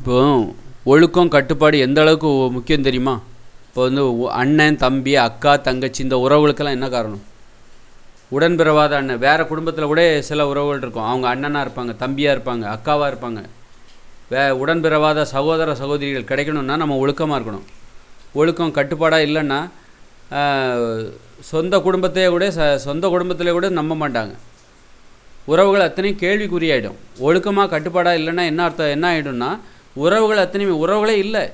இப்போ ஒழுக்கம் கட்டுப்பாடு எந்த அளவுக்கு முக்கியம் தெரியுமா? இப்போ வந்து அண்ணன் தம்பி அக்கா தங்கச்சி இந்த உறவுகளுக்கெல்லாம் என்ன காரணம்? உடன்பிறவாத அண்ணன். வேறு குடும்பத்தில் கூட சில உறவுகள் இருக்கும். அவங்க அண்ணனாக இருப்பாங்க தம்பியாக இருப்பாங்க அக்காவாக இருப்பாங்க. வே உடன்பிறவாத சகோதர சகோதரிகள் கிடைக்கணும்னா நம்ம ஒழுக்கமாக இருக்கணும். ஒழுக்கம் கட்டுப்பாடாக இல்லைன்னா சொந்த குடும்பத்தையே கூட ச சொந்த குடும்பத்திலே கூட நம்ப மாட்டாங்க. உறவுகள் அத்தனையும் கேள்விக்குறியாயிடும். ஒழுக்கமாக கட்டுப்பாடாக இல்லைன்னா என்ன அர்த்தம் என்ன ஆகிடும்னா உறவுகள் அத்தனையுமே உறவுகளே இல்லை.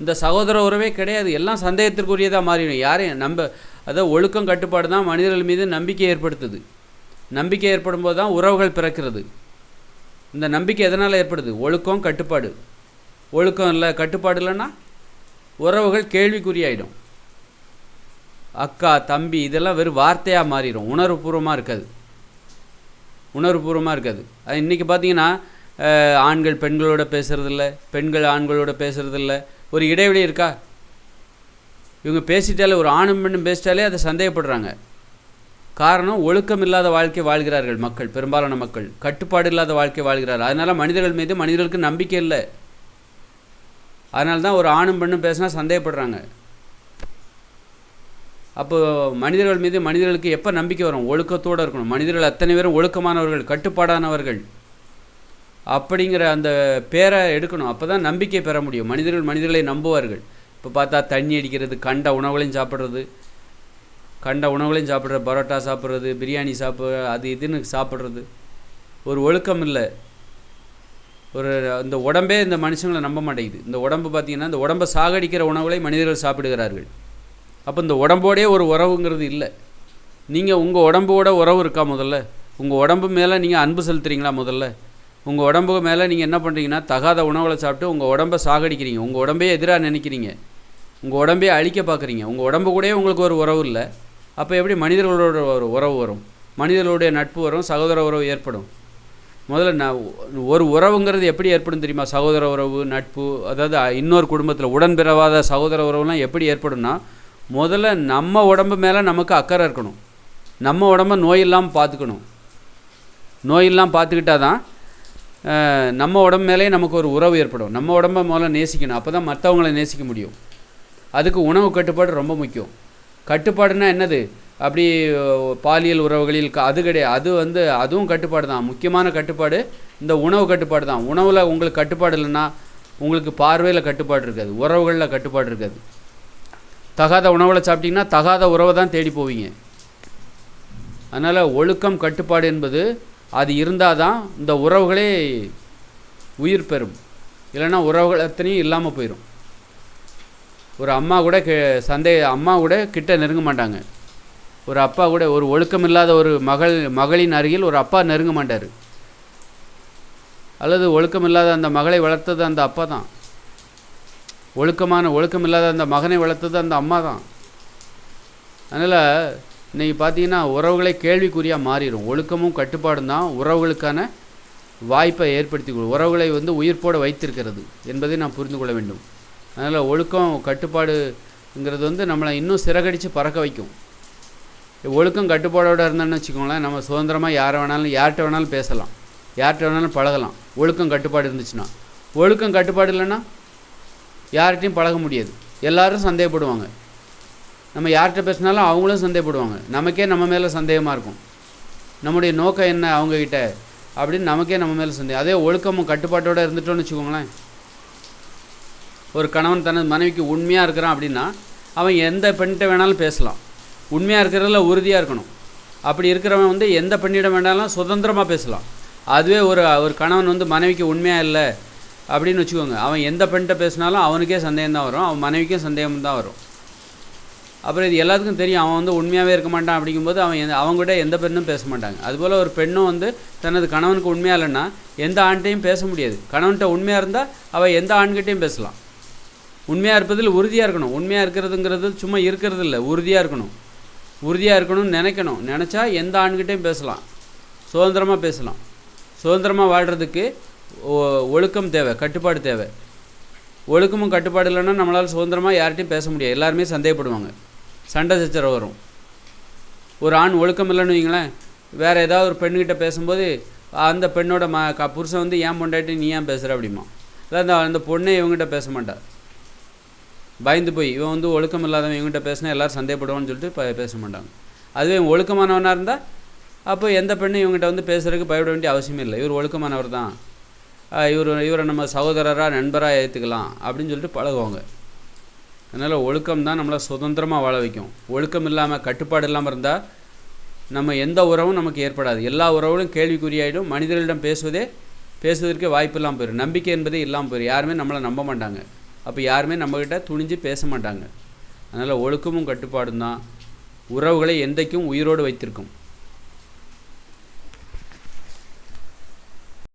இந்த சகோதர உறவே கிடையாது. எல்லாம் சந்தேகத்திற்குரியதாக மாறிடும் யாரையும் நம்ப அதாவது ஒழுக்கம் கட்டுப்பாடு தான் மனிதர்கள் மீது நம்பிக்கை ஏற்படுத்துது. நம்பிக்கை ஏற்படும் போது தான் உறவுகள் பிறக்கிறது. இந்த நம்பிக்கை எதனால் ஏற்படுது? ஒழுக்கம் கட்டுப்பாடு. ஒழுக்கம் இல்லை கட்டுப்பாடு இல்லைன்னா உறவுகள் கேள்விக்குறியாயிடும். அக்கா தம்பி இதெல்லாம் வெறும் வார்த்தையாக மாறிடும். உணர்வுபூர்வமாக இருக்காது. உணர்வுபூர்வமாக இருக்காது. அது இன்றைக்கி பார்த்தீங்கன்னா ஆண்கள் பெண்களோட பேசுகிறதில்ல பெண்கள் ஆண்களோட பேசுகிறதில்ல ஒரு இடைவெளி இருக்கா? இவங்க பேசிட்டாலே ஒரு ஆணும் பெண்ணும் பேசிட்டாலே அதை சந்தேகப்படுறாங்க. காரணம் ஒழுக்கம் இல்லாத வாழ்க்கை வாழ்கிறார்கள் மக்கள் பெரும்பாலான மக்கள். கட்டுப்பாடு இல்லாத வாழ்க்கை வாழ்கிறார்கள். அதனால் மனிதர்கள் மீது மனிதர்களுக்கு நம்பிக்கை இல்லை. அதனால தான் ஒரு ஆணும் பெண்ணும் பேசினா சந்தேகப்படுறாங்க. அப்போ மனிதர்கள் மீது மனிதர்களுக்கு எப்போ நம்பிக்கை வரும்? ஒழுக்கத்தோடு இருக்கணும். மனிதர்கள் அத்தனை பேரும் ஒழுக்கமானவர்கள் கட்டுப்பாடானவர்கள். அப்படிங்கிற அந்த பேரை எடுக்கணும். அப்போ தான் நம்பிக்கை பெற முடியும். மனிதர்கள் மனிதர்களை நம்புவார்கள். இப்போ பார்த்தா தண்ணி அடிக்கிறது கண்ட உணவுகளையும் சாப்பிட்றது கண்ட உணவுகளையும் சாப்பிட்ற பரோட்டா சாப்பிட்றது பிரியாணி சாப்பிட்ற அது இதுன்னு சாப்பிட்றது. ஒரு ஒழுக்கம் இல்லை. ஒரு இந்த உடம்பே இந்த மனுஷங்களை நம்ப மாட்டேங்குது. இந்த உடம்பு பார்த்தீங்கன்னா இந்த உடம்பை சாகடிக்கிற உணவுகளை மனிதர்கள் சாப்பிடுகிறார்கள். அப்போ இந்த உடம்போடே ஒரு உறவுங்கிறது இல்லை. நீங்கள் உங்கள் உடம்போட உறவு இருக்கா முதல்ல? உங்கள் உடம்பு மேலே நீங்கள் அன்பு செலுத்துறீங்களா முதல்ல? உங்கள் உடம்புக்கு மேலே நீங்கள் என்ன பண்ணுறீங்கன்னா தகாத உணவுகளை சாப்பிட்டு உங்கள் உடம்பை சாகடிக்கிறீங்க. உங்கள் உடம்பையே எதிராக நினைக்கிறீங்க. உங்கள் உடம்பையே அழிக்க பார்க்குறீங்க. உங்கள் உடம்பு கூடயே உங்களுக்கு ஒரு உறவு இல்லை. அப்போ எப்படி மனிதர்களோட ஒரு உறவு வரும்? மனிதர்களுடைய நட்பு வரும் சகோதர உறவு ஏற்படும். முதல்ல நான் ஒரு உறவுங்கிறது எப்படி ஏற்படும் தெரியுமா? சகோதர உறவு நட்பு அதாவது இன்னொரு குடும்பத்தில் உடன்பிறவாத சகோதர உறவுலாம் எப்படி ஏற்படும்னா முதல்ல நம்ம உடம்பு மேலே நமக்கு அக்கறை இருக்கணும். நம்ம உடம்ப நோய் இல்லாமல் பார்த்துக்கணும். நோய் இல்லாமல் பார்த்துக்கிட்டா தான் நம்ம உடம்பு மேலேயே நமக்கு ஒரு உறவு ஏற்படும். நம்ம உடம்பை முதல்ல நேசிக்கணும். அப்போ தான் மற்றவங்களை நேசிக்க முடியும். அதுக்கு உணவு கட்டுப்பாடு ரொம்ப முக்கியம். கட்டுப்பாடுனா என்னது? அப்படி பாலியல் உறவுகளில் அது கிடையாது. அது வந்து அதுவும் கட்டுப்பாடு தான். முக்கியமான கட்டுப்பாடு இந்த உணவு கட்டுப்பாடு தான். உணவில் உங்களுக்கு கட்டுப்பாடு இல்லைன்னா உங்களுக்கு பார்வையில் கட்டுப்பாடு இருக்காது. உறவுகளில் கட்டுப்பாடு இருக்காது. தகாத உணவில் சாப்பிட்டிங்கன்னா தகாத உறவை தான் தேடி போவீங்க. அதனால் ஒழுக்கம் கட்டுப்பாடு என்பது அது இருந்தால் தான் இந்த உறவுகளே உயிர் பெறும். இல்லைன்னா உறவுகள் அத்தனையும் இல்லாமல் போயிடும் ஒரு அம்மா கூட கே சந்தே அம்மா கூட கிட்ட நெருங்க மாட்டாங்க. ஒரு அப்பா கூட ஒரு ஒழுக்கம் இல்லாத ஒரு மகள் மகளின் அருகில் ஒரு அப்பா நெருங்க மாட்டார். அல்லது ஒழுக்கம் இல்லாத அந்த மகளை வளர்த்தது அந்த அப்பா தான். ஒழுக்கமான ஒழுக்கம் இல்லாத அந்த மகனை வளர்த்தது அந்த அம்மா தான். அதனால் இன்றைக்கி பார்த்தீங்கன்னா உறவுகளை கேள்விக்குறியாக மாறிடும் ஒழுக்கமும் கட்டுப்பாடும் தான் உறவுகளுக்கான வாய்ப்பை ஏற்படுத்தி கொடு உறவுகளை வந்து உயிர்ப்போடு வைத்திருக்கிறது என்பதை நாம் புரிந்து கொள்ள வேண்டும். அதனால் ஒழுக்கம் கட்டுப்பாடுங்கிறது வந்து நம்மளை இன்னும் சிறகடித்து பறக்க வைக்கும். ஒழுக்கம் கட்டுப்பாடோடு இருந்தோம்னு வச்சுக்கோங்களேன் நம்ம சுதந்திரமாக யாரை வேணாலும் யார்கிட்ட வேணாலும் பேசலாம். யார்கிட்ட வேணாலும் பழகலாம். ஒழுக்கம் கட்டுப்பாடு இருந்துச்சுன்னா. ஒழுக்கம் கட்டுப்பாடு இல்லைன்னா யார்கிட்டையும் பழக முடியாது. எல்லோரும் சந்தேகப்படுவாங்க. நம்ம யார்கிட்ட பேசினாலும் அவங்களும் சந்தேகப்படுவாங்க. நமக்கே நம்ம மேலே சந்தேகமாக இருக்கும். நம்முடைய நோக்கம் என்ன அவங்கக்கிட்ட அப்படின்னு நமக்கே நம்ம மேலே சந்தேகம். அதே ஒழுக்கமும் கட்டுப்பாட்டோடு இருந்துட்டோன்னு வச்சுக்கோங்களேன். ஒரு கணவன் தனது மனைவிக்கு உண்மையாக இருக்கிறான் அப்படின்னா அவன் எந்த பெண்கிட்ட வேணாலும் பேசலாம். உண்மையாக இருக்கிறதுல உறுதியாக இருக்கணும். அப்படி இருக்கிறவன் வந்து எந்த பெண்ணிடம் வேணாலும் சுதந்திரமாக பேசலாம். அதுவே ஒரு ஒரு கணவன் வந்து மனைவிக்கு உண்மையாக இல்லை அப்படின்னு வச்சுக்கோங்க. அவன் எந்த பெண்கிட்ட பேசினாலும் அவனுக்கே சந்தேகம் தான் வரும். அவன் மனைவிக்கும் சந்தேகம் தான் வரும். அப்புறம் இது எல்லாத்துக்கும் தெரியும் அவன் வந்து உண்மையாகவே இருக்க மாட்டான் அப்படிங்கும்போது அவன் அவங்ககிட்ட எந்த பெண்ணும் பேச மாட்டாங்க. அதுபோல் ஒரு பெண்ணும் வந்து தனது கணவனுக்கு உண்மையாக இல்லைன்னா எந்த ஆண்கிட்டையும் பேச முடியாது. கணவன்கிட்ட உண்மையாக இருந்தால் அவள் எந்த ஆண்கிட்டையும் பேசலாம். உண்மையாக இருப்பதில் உறுதியாக இருக்கணும். உண்மையாக இருக்கிறதுங்கிறது சும்மா இருக்கிறது இல்லை உறுதியாக இருக்கணும். உறுதியாக இருக்கணும்னு நினைக்கணும். நினச்சா எந்த ஆண்கிட்டையும் பேசலாம். சுதந்திரமாக பேசலாம். சுதந்திரமாக வாழ்கிறதுக்கு ஒ- ஒழுக்கம் தேவை கட்டுப்பாடு தேவை. ஒழுக்கமும் கட்டுப்பாடு இல்லைன்னா நம்மளால் சுதந்திரமாக யார்கிட்டையும் பேச முடியாது. எல்லாருமே சந்தேகப்படுவாங்க. சண்டை சச்சரவு வரும். ஒரு ஆண் ஒழுக்கம் இல்லைன்னு வைங்களேன் வேறு ஏதாவது ஒரு பெண்ணுக்கிட்ட பேசும்போது அந்த பெண்ணோட ம க புருஷன் வந்து ஏன் பொண்டாட்டி நீ ஏன் பேசுகிற அப்படிமா இல்லை அந்த அந்த பொண்ணே இவங்ககிட்ட பேச மாட்டா. பயந்து போய் இவன் வந்து ஒழுக்கம் இல்லாதவன் இவங்ககிட்ட பேசினா எல்லோரும் சந்தேகப்படுவான்னு சொல்லிட்டு பேச மாட்டாங்க. அதுவே இவன் ஒழுக்கமானவனாக இருந்தால் அப்போ எந்த பெண்ணும் இவங்ககிட்ட வந்து பேசுறதுக்கு பயப்பட வேண்டிய அவசியமே இல்லை. இவர் ஒழுக்கமானவர் தான். இவர் இவரை நம்ம சகோதரராக நண்பராக ஏற்றுக்கலாம் அப்படின்னு சொல்லிட்டு பழகுவாங்க. அதனால் ஒழுக்கம் தான் நம்மளை சுதந்திரமாக வாழ வைக்கும். ஒழுக்கம் இல்லாமல் கட்டுப்பாடு இல்லாமல் இருந்தால் நம்ம எந்த உறவும் நமக்கு ஏற்படாது. எல்லா உறவுகளும் கேள்விக்குறியாயிடும். மனிதர்களிடம் பேசுவதே பேசுவதற்கே வாய்ப்பு இல்லாமல் போயிடும். நம்பிக்கை என்பதே இல்லாமல் போயிடும். யாருமே நம்மளை நம்ப மாட்டாங்க. அப்போ யாருமே நம்மக்கிட்ட துணிஞ்சு பேச மாட்டாங்க. அதனால் ஒழுக்கமும் கட்டுப்பாடும் தான். உறவுகளை என்றைக்கும் உயிரோடு வைத்திருக்கும்.